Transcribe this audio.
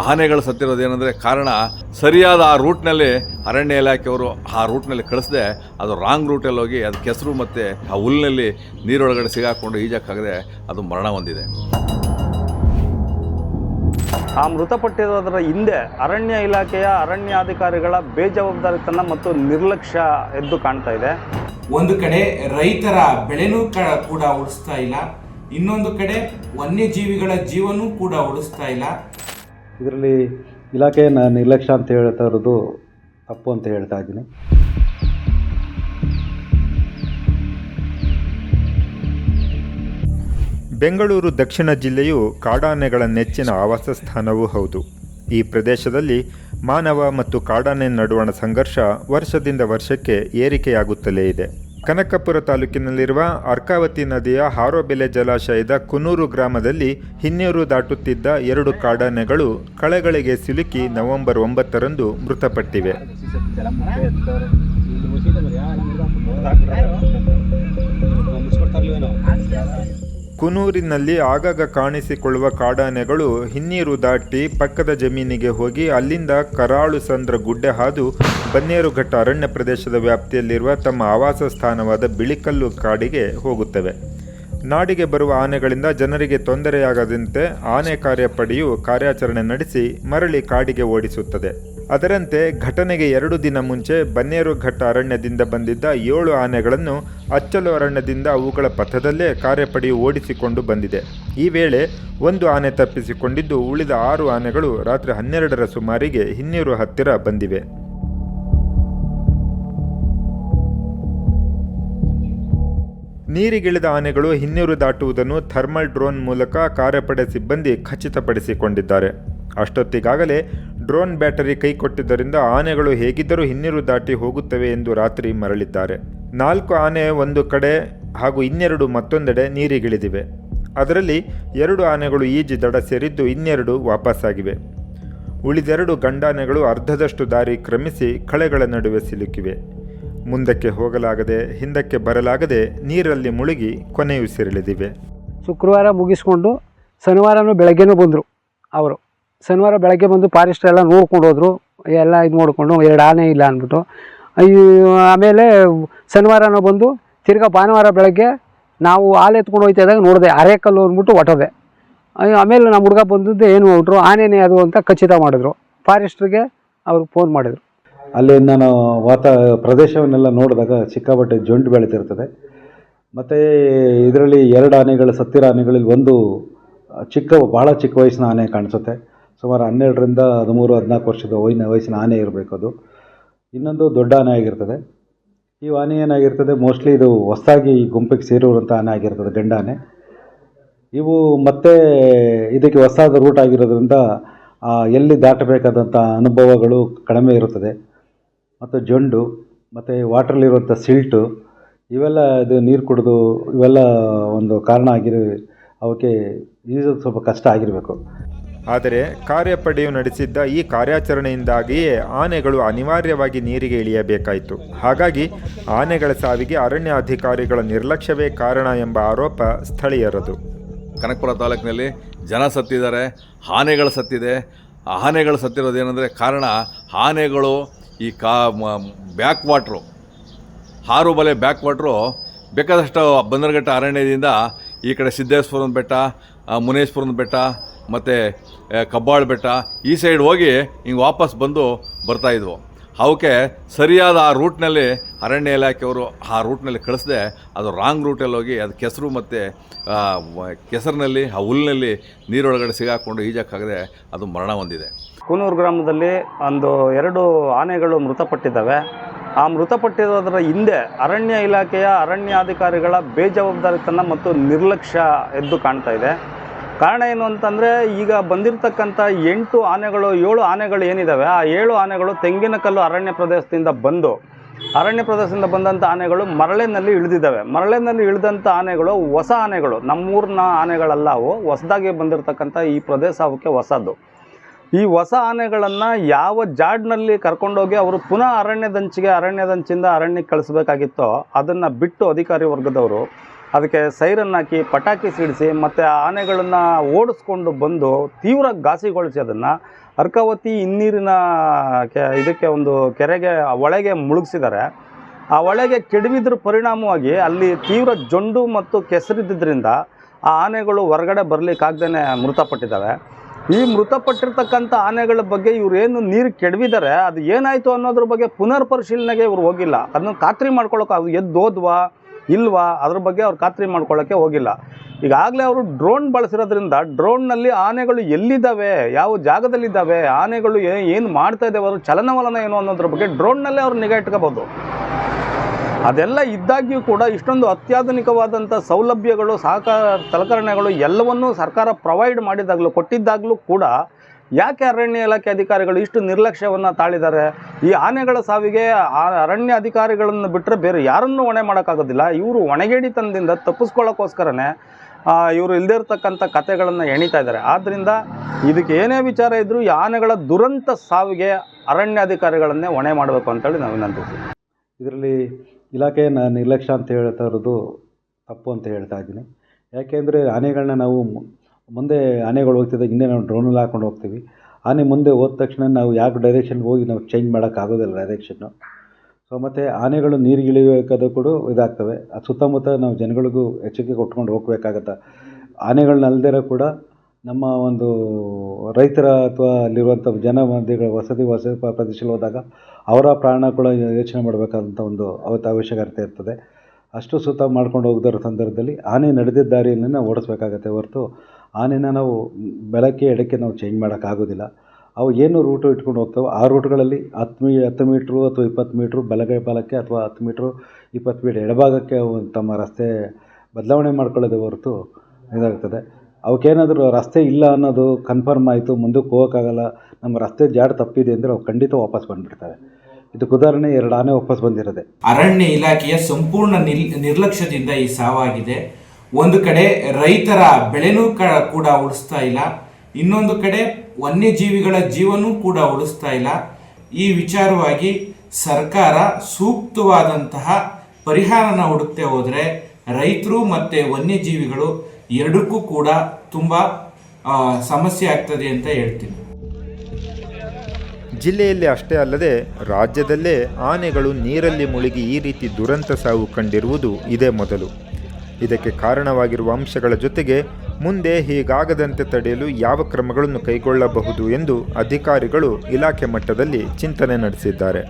ಆನೆಗಳು ಸತ್ತಿರೋದೇನೆಂದರೆ ಕಾರಣ ಸರಿಯಾದ ಆ ರೂಟ್ನಲ್ಲಿ ಅರಣ್ಯ ಇಲಾಖೆಯವರು ಆ ರೂಟ್ನಲ್ಲಿ ಕಳಿಸದೆ ಅದು ರಾಂಗ್ ರೂಟಲ್ಲಿ ಹೋಗಿ ಅದು ಕೆಸರು ಮತ್ತು ಆ ಹುಲ್ಲಿನಲ್ಲಿ ನೀರೊಳಗಡೆ ಸಿಗಾಕೊಂಡು ಈಜಕ್ಕಾಗದೆ ಅದು ಮರಣ ಹೊಂದಿದೆ. ಆ ಮೃತಪಟ್ಟಿರೋದರ ಹಿಂದೆ ಅರಣ್ಯ ಇಲಾಖೆಯ ಅರಣ್ಯಾಧಿಕಾರಿಗಳ ಬೇಜವಾಬ್ದಾರಿತನ ಮತ್ತು ನಿರ್ಲಕ್ಷ್ಯ ಎದ್ದು ಕಾಣ್ತಾ ಇದೆ. ಒಂದು ಕಡೆ ರೈತರ ಬೆಳೆನೂ ಕೂಡ ಉಳಿಸ್ತಾ ಇಲ್ಲ. ಇನ್ನೊಂದು ಕಡೆ ವನ್ಯಜೀವಿಗಳ ಜೀವನೂ ಕೂಡ ಉಳಿಸ್ತಾ ಇಲ್ಲ. ಇದರಲ್ಲಿ ಇಲಾಖೆಯ ನಿರ್ಲಕ್ಷ್ಯ ಅಂತ ಹೇಳ್ತಾ ಇರೋದು ತಪ್ಪು ಅಂತ ಹೇಳ್ತಾ ಇದ್ದೀನಿ. ಬೆಂಗಳೂರು ದಕ್ಷಿಣ ಜಿಲ್ಲೆಯು ಕಾಡಾನೆಗಳ ನೆಚ್ಚಿನ ಆವಾಸ ಸ್ಥಾನವೂ ಹೌದು. ಈ ಪ್ರದೇಶದಲ್ಲಿ ಮಾನವ ಮತ್ತು ಕಾಡಾನೆ ನಡುವಣ ಸಂಘರ್ಷ ವರ್ಷದಿಂದ ವರ್ಷಕ್ಕೆ ಏರಿಕೆಯಾಗುತ್ತಲೇ ಇದೆ. ಕನಕಪುರ ತಾಲೂಕಿನಲ್ಲಿರುವ ಅರ್ಕಾವತಿ ನದಿಯ ಹಾರೋಬೆಲೆ ಜಲಾಶಯದ ಕುನೂರು ಗ್ರಾಮದಲ್ಲಿ ಹಿನ್ನೀರು ದಾಟುತ್ತಿದ್ದ ಎರಡು ಕಾಡಾನೆಗಳು ಕಳೆಗಳಿಗೆ ಸಿಲುಕಿ ನವೆಂಬರ್ ಒಂಬತ್ತರಂದು ಮೃತಪಟ್ಟಿವೆ. ಕುನೂರಿನಲ್ಲಿ ಆಗಾಗ ಕಾಣಿಸಿಕೊಳ್ಳುವ ಕಾಡಾನೆಗಳು ಹಿನ್ನೀರು ದಾಟಿ ಪಕ್ಕದ ಜಮೀನಿಗೆ ಹೋಗಿ ಅಲ್ಲಿಂದ ಕರಾಳು ಸಂದ್ರ ಗುಡ್ಡೆ ಹಾದು ಬನ್ನೇರುಘಟ್ಟ ಅರಣ್ಯ ಪ್ರದೇಶದ ವ್ಯಾಪ್ತಿಯಲ್ಲಿರುವ ತಮ್ಮ ಆವಾಸ ಸ್ಥಾನವಾದ ಬಿಳಿಕಲ್ಲು ಕಾಡಿಗೆ ಹೋಗುತ್ತವೆ. ನಾಡಿಗೆ ಬರುವ ಆನೆಗಳಿಂದ ಜನರಿಗೆ ತೊಂದರೆಯಾಗದಂತೆ ಆನೆ ಕಾರ್ಯಪಡೆಯು ಕಾರ್ಯಾಚರಣೆ ನಡೆಸಿ ಮರಳಿ ಕಾಡಿಗೆ ಓಡಿಸುತ್ತದೆ. ಅದರಂತೆ ಘಟನೆಗೆ ಎರಡು ದಿನ ಮುಂಚೆ ಬನ್ನೇರುಘಟ್ಟ ಅರಣ್ಯದಿಂದ ಬಂದಿದ್ದ ಏಳು ಆನೆಗಳನ್ನು ಅಚ್ಚಲು ಅರಣ್ಯದಿಂದ ಅವುಗಳ ಪಥದಲ್ಲೇ ಕಾರ್ಯಪಡೆ ಓಡಿಸಿಕೊಂಡು ಬಂದಿದೆ. ಈ ವೇಳೆ ಒಂದು ಆನೆ ತಪ್ಪಿಸಿಕೊಂಡಿದ್ದು ಉಳಿದ ಆರು ಆನೆಗಳು ರಾತ್ರಿ ಹನ್ನೆರಡರ ಸುಮಾರಿಗೆ ಹಿನ್ನೀರು ಹತ್ತಿರ ಬಂದಿವೆ. ನೀರಿಗಿಳಿದ ಆನೆಗಳು ಹಿನ್ನೀರು ದಾಟುವುದನ್ನು ಥರ್ಮಲ್ ಡ್ರೋನ್ ಮೂಲಕ ಕಾರ್ಯಪಡೆ ಸಿಬ್ಬಂದಿ ಖಚಿತಪಡಿಸಿಕೊಂಡಿದ್ದಾರೆ. ಅಷ್ಟೊತ್ತಿಗಾಗಲೇ ಡ್ರೋನ್ ಬ್ಯಾಟರಿ ಕೈ ಕೊಟ್ಟಿದ್ದರಿಂದ ಆನೆಗಳು ಹೇಗಿದ್ದರೂ ಹಿನ್ನೀರು ದಾಟಿ ಹೋಗುತ್ತವೆ ಎಂದು ರಾತ್ರಿ ಮರಳಿದ್ದಾರೆ. ನಾಲ್ಕು ಆನೆ ಒಂದು ಕಡೆ ಹಾಗೂ ಇನ್ನೆರಡು ಮತ್ತೊಂದೆಡೆ ನೀರಿಗಿಳಿದಿವೆ. ಅದರಲ್ಲಿ ಎರಡು ಆನೆಗಳು ಈಜಿ ದಡ ಸೇರಿದ್ದು ಇನ್ನೆರಡು ವಾಪಸ್ಸಾಗಿವೆ. ಉಳಿದೆರಡು ಗಂಡಾನೆಗಳು ಅರ್ಧದಷ್ಟು ದಾರಿ ಕ್ರಮಿಸಿ ಕಳೆಗಳ ನಡುವೆ ಸಿಲುಕಿವೆ. ಮುಂದಕ್ಕೆ ಹೋಗಲಾಗದೆ, ಹಿಂದಕ್ಕೆ ಬರಲಾಗದೆ ನೀರಲ್ಲಿ ಮುಳುಗಿ ಕೊನೆಯುಸಿರೆಳೆದಿವೆ ಶುಕ್ರವಾರ ಮುಗಿಸ್ಕೊಂಡು ಶನಿವಾರನೂ ಬೆಳಗ್ಗೆನೂ ಬಂದರು ಅವರು. ಶನಿವಾರ ಬೆಳಗ್ಗೆ ಬಂದು ಫಾರೆಸ್ಟ್ ಎಲ್ಲ ನೋಡ್ಕೊಂಡು ಹೋದರು. ಎಲ್ಲ ಇದು ನೋಡಿಕೊಂಡು ಎರಡು ಆನೆ ಇಲ್ಲ ಅಂದ್ಬಿಟ್ಟು. ಆಮೇಲೆ ಶನಿವಾರನೂ ಬಂದು ತಿರ್ಗಾ ಭಾನುವಾರ ಬೆಳಗ್ಗೆ ನಾವು ಹಾಲು ಎತ್ಕೊಂಡು ಹೋಗ್ತಾ ಇದ್ದಾಗ ನೋಡಿದೆ, ಅರೆಕಲ್ಲು ಅಂದ್ಬಿಟ್ಟು ಹೊಟ್ಟೋದೆ ಆಮೇಲೆ ನಮ್ಮ ಹುಡುಗ ಬಂದದ್ದು ಏನು ಹೊಟ್ರು ಆನೆನೇ ಅದು ಅಂತ ಖಚಿತ ಮಾಡಿದ್ರು. ಫಾರೆಸ್ಟ್ರಿಗೆ ಅವ್ರಿಗೆ ಫೋನ್ ಮಾಡಿದ್ರು. ಅಲ್ಲಿ ನಾನು ವಾತ, ಪ್ರದೇಶವನ್ನೆಲ್ಲ ನೋಡಿದಾಗ ಸಿಕ್ಕಾಪಟ್ಟೆ ಜೊಂಟು ಬೆಳೀತಿರ್ತದೆ. ಮತ್ತು ಇದರಲ್ಲಿ ಎರಡು ಆನೆಗಳು, ಸತ್ತಿರ ಆನೆಗಳಲ್ಲಿ ಒಂದು ಚಿಕ್ಕ ಭಾಳ ಚಿಕ್ಕ ವಯಸ್ಸಿನ ಆನೆ ಕಾಣಿಸುತ್ತೆ. ಸುಮಾರು ಹನ್ನೆರಡರಿಂದ ಹದಿಮೂರು, ಹದಿನಾಲ್ಕು ವರ್ಷದ ವಯ್ನ ವಯಸ್ಸಿನ ಆನೆ ಇರಬೇಕು ಅದು. ಇನ್ನೊಂದು ದೊಡ್ಡ ಆನೆ ಆಗಿರ್ತದೆ. ಈ ಆನೆ ಏನಾಗಿರ್ತದೆ ಮೋಸ್ಟ್ಲಿ ಇದು ಹೊಸದಾಗಿ ಈ ಗುಂಪಿಗೆ ಸೇರಿರುವಂಥ ಆನೆ ಆಗಿರ್ತದೆ ಗಂಡ ಆನೆ. ಇವು ಮತ್ತೆ ಇದಕ್ಕೆ ಹೊಸದಾದ ರೂಟ್ ಆಗಿರೋದ್ರಿಂದ ಎಲ್ಲಿ ದಾಟಬೇಕಾದಂಥ ಅನುಭವಗಳು ಕಡಿಮೆ ಇರುತ್ತದೆ. ಮತ್ತು ಜೊಂಡು, ಮತ್ತು ವಾಟ್ರಲ್ಲಿರುವಂಥ ಸಿಲ್ಟು, ಇವೆಲ್ಲ ಇದು ನೀರು ಕುಡಿದು, ಇವೆಲ್ಲ ಒಂದು ಕಾರಣ ಆಗಿರೋ, ಅವಕ್ಕೆ ಈಜೋದು ಸ್ವಲ್ಪ ಕಷ್ಟ ಆಗಿರಬೇಕು. ಆದರೆ ಕಾರ್ಯಪಡೆಯು ನಡೆಸಿದ್ದ ಈ ಕಾರ್ಯಾಚರಣೆಯಿಂದಾಗಿಯೇ ಆನೆಗಳು ಅನಿವಾರ್ಯವಾಗಿ ನೀರಿಗೆ ಇಳಿಯಬೇಕಾಯಿತು. ಹಾಗಾಗಿ ಆನೆಗಳ ಸಾವಿಗೆ ಅರಣ್ಯ ಅಧಿಕಾರಿಗಳ ನಿರ್ಲಕ್ಷ್ಯವೇ ಕಾರಣ ಎಂಬ ಆರೋಪ ಸ್ಥಳೀಯರದು. ಕನಕಪುರ ತಾಲೂಕಿನಲ್ಲಿ ಜನ ಸತ್ತಿದ್ದಾರೆ, ಆನೆಗಳು ಸತ್ತಿದೆ. ಆನೆಗಳು ಸತ್ತಿರೋದೇನೆಂದರೆ ಕಾರಣ ಆನೆಗಳು ಈ ಕಾ backwater Harobele backwater ಬೇಕಾದಷ್ಟು ಬಂದರಘಟ್ಟ ಅರಣ್ಯದಿಂದ ಈ ಕಡೆ ಸಿದ್ದೇಶ್ವರನ ಬೆಟ್ಟ ಮುನೇಶ್ವರನ ಬೆಟ್ಟ ಮತ್ತು ಕಬ್ಬಾಳ್ ಬೆಟ್ಟ ಈ ಸೈಡ್ ಹೋಗಿ ಹಿಂಗೆ ವಾಪಸ್ ಬಂದು ಬರ್ತಾಯಿದ್ವು ಅವಕ್ಕೆ ಸರಿಯಾದ ಆ ರೂಟ್ನಲ್ಲಿ ಅರಣ್ಯ ಇಲಾಖೆಯವರು ಆ ರೂಟ್ನಲ್ಲಿ ಕಳಿಸ್ದೆ. ಅದು ರಾಂಗ್ ರೂಟಲ್ಲಿ ಹೋಗಿ ಅದು ಕೆಸರು ಮತ್ತು ಕೆಸರಿನಲ್ಲಿ, ಆ ಹುಲ್ಲಿನಲ್ಲಿ ನೀರೊಳಗಡೆ ಸಿಗಾಕೊಂಡು ಈಜಕ್ಕಾಗದೆ ಅದು ಮರಣ ಹೊಂದಿದೆ. ಕೂನೂರು ಗ್ರಾಮದಲ್ಲಿ ಒಂದು ಎರಡು ಆನೆಗಳು ಮೃತಪಟ್ಟಿದ್ದಾವೆ. ಆ ಮೃತಪಟ್ಟಿರೋದರ ಹಿಂದೆ ಅರಣ್ಯ ಇಲಾಖೆಯ ಅರಣ್ಯಾಧಿಕಾರಿಗಳ ಬೇಜವಾಬ್ದಾರಿತನ ಮತ್ತು ನಿರ್ಲಕ್ಷ್ಯ ಎದ್ದು ಕಾಣ್ತಾ ಇದೆ. ಕಾರಣ ಏನು ಅಂತಂದರೆ, ಈಗ ಬಂದಿರತಕ್ಕಂಥ ಎಂಟು ಆನೆಗಳು, ಏಳು ಆನೆಗಳು ಏನಿದ್ದಾವೆ ಆ ಏಳು ಆನೆಗಳು ತೆಂಗಿನಕಲ್ಲು ಅರಣ್ಯ ಪ್ರದೇಶದಿಂದ ಬಂದು, ಅರಣ್ಯ ಪ್ರದೇಶದಿಂದ ಬಂದಂಥ ಆನೆಗಳು ಮರಳಿನಲ್ಲಿ ಇಳಿದಿದ್ದಾವೆ. ಮರಳಿನಲ್ಲಿ ಇಳಿದಂಥ ಆನೆಗಳು ಹೊಸ ಆನೆಗಳು, ನಮ್ಮೂರಿನ ಆನೆಗಳಲ್ಲ ಅವು, ಹೊಸದಾಗಿ ಬಂದಿರತಕ್ಕಂಥ ಈ ಪ್ರದೇಶ ಅವಕ್ಕೆ ಹೊಸದು. ಈ ಹೊಸ ಆನೆಗಳನ್ನು ಯಾವ ಜಾಡ್ನಲ್ಲಿ ಕರ್ಕೊಂಡೋಗಿ ಅವರು ಪುನಃ ಅರಣ್ಯದಂಚಿಗೆ, ಅರಣ್ಯದಂಚಿಂದ ಅರಣ್ಯಕ್ಕೆ ಕಳಿಸ್ಬೇಕಾಗಿತ್ತೋ, ಅದನ್ನು ಬಿಟ್ಟು ಅಧಿಕಾರಿ ವರ್ಗದವರು ಅದಕ್ಕೆ ಸೈರನ್ ಹಾಕಿ, ಪಟಾಕಿ ಸಿಡಿಸಿ, ಮತ್ತು ಆನೆಗಳನ್ನು ಓಡಿಸ್ಕೊಂಡು ಬಂದು ತೀವ್ರ ಘಾಸಿಗೊಳಿಸಿ ಅದನ್ನು ಅರ್ಕಾವತಿ ಹಿನ್ನೀರಿನ ಕೆ ಇದಕ್ಕೆ ಒಂದು ಕೆರೆಗೆ ಒಳಗೆ ಮುಳುಗಿಸಿದ್ದಾರೆ. ಆ ಒಳಗೆ ಕೆಡವಿದ್ರ ಪರಿಣಾಮವಾಗಿ ಅಲ್ಲಿ ತೀವ್ರ ಜೊಂಡು ಮತ್ತು ಕೆಸರಿದ್ದರಿಂದ ಆ ಆನೆಗಳು ಹೊರಗಡೆ ಬರಲಿಕ್ಕಾಗ್ದೇ ಮೃತಪಟ್ಟಿದ್ದಾವೆ. ಈ ಮೃತಪಟ್ಟಿರ್ತಕ್ಕಂಥ ಆನೆಗಳ ಬಗ್ಗೆ ಇವ್ರು ನೀರು ಕೆಡವಿದ್ದಾರೆ, ಅದು ಏನಾಯಿತು ಅನ್ನೋದ್ರ ಬಗ್ಗೆ ಪುನರ್ ಪರಿಶೀಲನೆಗೆ ಇವ್ರು ಹೋಗಿಲ್ಲ. ಅದನ್ನು ಖಾತ್ರಿ ಮಾಡ್ಕೊಳ್ಳೋಕೆ ಅದು ಎದ್ದು ಹೋದ್ವಾ? ಇಲ್ವಾ? ಅದ್ರ ಬಗ್ಗೆ ಅವ್ರು ಖಾತ್ರಿ ಮಾಡ್ಕೊಳ್ಳೋಕ್ಕೆ ಹೋಗಿಲ್ಲ. ಈಗಾಗಲೇ ಅವರು ಡ್ರೋನ್ ಬಳಸಿರೋದ್ರಿಂದ ಡ್ರೋನ್ನಲ್ಲಿ ಆನೆಗಳು ಎಲ್ಲಿದ್ದಾವೆ? ಯಾವ ಜಾಗದಲ್ಲಿದ್ದಾವೆ? ಆನೆಗಳು ಏನು ಮಾಡ್ತಾ ಇದ್ದಾವೆ? ಅದ್ರ ಚಲನವಲನ ಏನು ಅನ್ನೋದ್ರ ಬಗ್ಗೆ ಡ್ರೋನ್ನಲ್ಲೇ ಅವ್ರು ನಿಗಾ ಇಟ್ಕೋಬೋದು. ಅದೆಲ್ಲ ಇದ್ದಾಗ್ಯೂ ಕೂಡ ಇಷ್ಟೊಂದು ಅತ್ಯಾಧುನಿಕವಾದಂಥ ಸೌಲಭ್ಯಗಳು, ಸಹಕಾರ, ಸಲಕರಣೆಗಳು ಎಲ್ಲವನ್ನೂ ಸರ್ಕಾರ ಪ್ರೊವೈಡ್ ಮಾಡಿದಾಗಲೂ ಕೊಟ್ಟಿದ್ದಾಗಲೂ ಕೂಡ ಯಾಕೆ ಅರಣ್ಯ ಇಲಾಖೆ ಅಧಿಕಾರಿಗಳು ಇಷ್ಟು ನಿರ್ಲಕ್ಷ್ಯವನ್ನು ತಾಳಿದ್ದಾರೆ? ಈ ಆನೆಗಳ ಸಾವಿಗೆ ಅರಣ್ಯ ಅಧಿಕಾರಿಗಳನ್ನು ಬಿಟ್ಟರೆ ಬೇರೆ ಯಾರನ್ನೂ ಹೊಣೆ ಮಾಡೋಕ್ಕಾಗೋದಿಲ್ಲ. ಇವರು ಹೊಣೆಗೇಡಿತನದಿಂದ ತಪ್ಪಿಸ್ಕೊಳ್ಳೋಕ್ಕೋಸ್ಕರನೇ ಇವರು ಇಲ್ಲದೇ ಇರತಕ್ಕಂಥ ಕಥೆಗಳನ್ನು ಎಣಿತಾ ಇದ್ದಾರೆ. ಆದ್ದರಿಂದ ಇದಕ್ಕೆ ಏನೇ ವಿಚಾರ ಇದ್ದರೂ ಈ ಆನೆಗಳ ದುರಂತ ಸಾವಿಗೆ ಅರಣ್ಯಾಧಿಕಾರಿಗಳನ್ನೇ ಹೊಣೆ ಮಾಡಬೇಕು ಅಂತೇಳಿ ನಾವು ವಿನಂತಿಸ್ತೀವಿ. ಇದರಲ್ಲಿ ಇಲಾಖೆಯ ನಿರ್ಲಕ್ಷ್ಯ ಅಂತ ಹೇಳ್ತಾ ಇರೋದು ತಪ್ಪು ಅಂತ ಹೇಳ್ತಾ ಇದ್ದೀನಿ. ಯಾಕೆಂದರೆ ಆನೆಗಳನ್ನ ನಾವು ಮುಂದೆ ಆನೆಗಳು ಹೋಗ್ತಿದ್ದಾಗ ಹಿಂದೆ ನಾವು ಡ್ರೋನಲ್ಲಿ ಹಾಕೊಂಡು ಹೋಗ್ತೀವಿ. ಆನೆ ಮುಂದೆ ಹೋದ ತಕ್ಷಣ ನಾವು ಯಾವ ಡೈರೆಕ್ಷನ್ಗೆ ಹೋಗಿ ನಾವು ಚೇಂಜ್ ಮಾಡೋಕ್ಕಾಗೋದಿಲ್ಲ ಡೈರೆಕ್ಷನ್ನು ಸೊ ಮತ್ತು ಆನೆಗಳು ನೀರಿಗಿಳಿಬೇಕಾದ ಕೂಡ ಇದಾಗ್ತವೆ. ಅದು ಸುತ್ತಮುತ್ತ ನಾವು ಜನಗಳಿಗೂ ಎಚ್ಚರಿಕೆ ಕೊಟ್ಕೊಂಡು ಹೋಗ್ಬೇಕಾಗತ್ತೆ. ಆನೆಗಳನ್ನಲ್ದಿರೋ ಕೂಡ ನಮ್ಮ ಒಂದು ರೈತರ ಅಥವಾ ಅಲ್ಲಿರುವಂಥ ಜನ ವಸತಿ ವಸ ಪ್ರದೇಶದಲ್ಲಿ ಹೋದಾಗ ಅವರ ಪ್ರಾಣ ಕೂಡ ಯೋಚನೆ ಮಾಡಬೇಕಾದಂಥ ಒಂದು ಅವತ್ತು ಅವಶ್ಯಕತೆ ಇರ್ತದೆ. ಅಷ್ಟು ಸುತ್ತ ಮಾಡ್ಕೊಂಡು ಹೋಗದಿರೋ ಸಂದರ್ಭದಲ್ಲಿ ಆನೆ ನಡೆದಿದ್ದ ದಾರಿಯನ್ನೇ ನಾವು ಓಡಿಸ್ಬೇಕಾಗತ್ತೆ ಹೊರತು ಆನೆನ ನಾವು ಬೆಳಗ್ಗೆ ಎಡಕ್ಕೆ ನಾವು ಚೇಂಜ್ ಮಾಡೋಕ್ಕಾಗೋದಿಲ್ಲ ಅವು ಏನು ರೂಟು ಇಟ್ಕೊಂಡು ಹೋಗ್ತಾವೆ ಆ ರೂಟ್ಗಳಲ್ಲಿ ಹತ್ತು ಮೀ, ಹತ್ತು ಮೀಟ್ರು ಅಥವಾ ಇಪ್ಪತ್ತು ಮೀಟ್ರು ಬಲಗೈ ಬಲಕ್ಕೆ ಅಥವಾ ಹತ್ತು ಮೀಟ್ರು ಇಪ್ಪತ್ತು ಮೀಟ್ರ್ ಎಡಭಾಗಕ್ಕೆ ಅವು ತಮ್ಮ ರಸ್ತೆ ಬದಲಾವಣೆ ಮಾಡ್ಕೊಳ್ಳೋದೇ ಹೊರತು ಇದಾಗ್ತದೆ. ಅವಕ್ಕೇನಾದರೂ ರಸ್ತೆ ಇಲ್ಲ ಅನ್ನೋದು ಕನ್ಫರ್ಮ್ ಆಯಿತು, ಮುಂದಕ್ಕೆ ಹೋಗೋಕ್ಕಾಗಲ್ಲ, ನಮ್ಮ ರಸ್ತೆ ಜಾಡ್ ತಪ್ಪಿದೆ ಅಂದರೆ ಅವು ಖಂಡಿತ ವಾಪಸ್ ಬಂದುಬಿಡ್ತವೆ. ಇದಕ್ಕೆ ಉದಾಹರಣೆ ಎರಡು ಆನೆ ವಾಪಸ್ ಬಂದಿರೋದೆ. ಅರಣ್ಯ ಇಲಾಖೆಯ ಸಂಪೂರ್ಣ ನಿರ್ಲಕ್ಷ್ಯದಿಂದ ಈ ಸಾವಾಗಿದೆ. ಒಂದು ಕಡೆ ರೈತರ ಬೆಳೆನೂ ಕೂಡ ಉಳಿಸ್ತಾ ಇಲ್ಲ, ಇನ್ನೊಂದು ಕಡೆ ವನ್ಯಜೀವಿಗಳ ಜೀವನೂ ಕೂಡ ಉಳಿಸ್ತಾ ಇಲ್ಲ. ಈ ವಿಚಾರವಾಗಿ ಸರ್ಕಾರ ಸೂಕ್ತವಾದಂತಹ ಪರಿಹಾರನ ಹುಡುಕ್ತೆ ಹೋದರೆ ರೈತರು ಮತ್ತು ವನ್ಯಜೀವಿಗಳು ಎರಡಕ್ಕೂ ಕೂಡ ತುಂಬ ಸಮಸ್ಯೆ ಆಗ್ತದೆ ಅಂತ ಹೇಳ್ತೀನಿ. ಜಿಲ್ಲೆಯಲ್ಲಿ ಅಷ್ಟೇ ಅಲ್ಲದೆ ರಾಜ್ಯದಲ್ಲೇ ಆನೆಗಳು ನೀರಲ್ಲಿ ಮುಳುಗಿ ಈ ರೀತಿ ದುರಂತ ಸಾವು ಕಂಡಿರುವುದು ಇದೇ ಮೊದಲು. ಇದಕ್ಕೆ ಕಾರಣವಾಗಿರುವ ಅಂಶಗಳ ಜೊತೆಗೆ ಮುಂದೆ ಹೀಗಾಗದಂತೆ ತಡೆಯಲು ಯಾವ ಕ್ರಮಗಳನ್ನು ಕೈಗೊಳ್ಳಬಹುದು ಎಂದು ಅಧಿಕಾರಿಗಳು ಇಲಾಖೆ ಮಟ್ಟದಲ್ಲಿ ಚಿಂತನೆ ನಡೆಸಿದ್ದಾರೆ.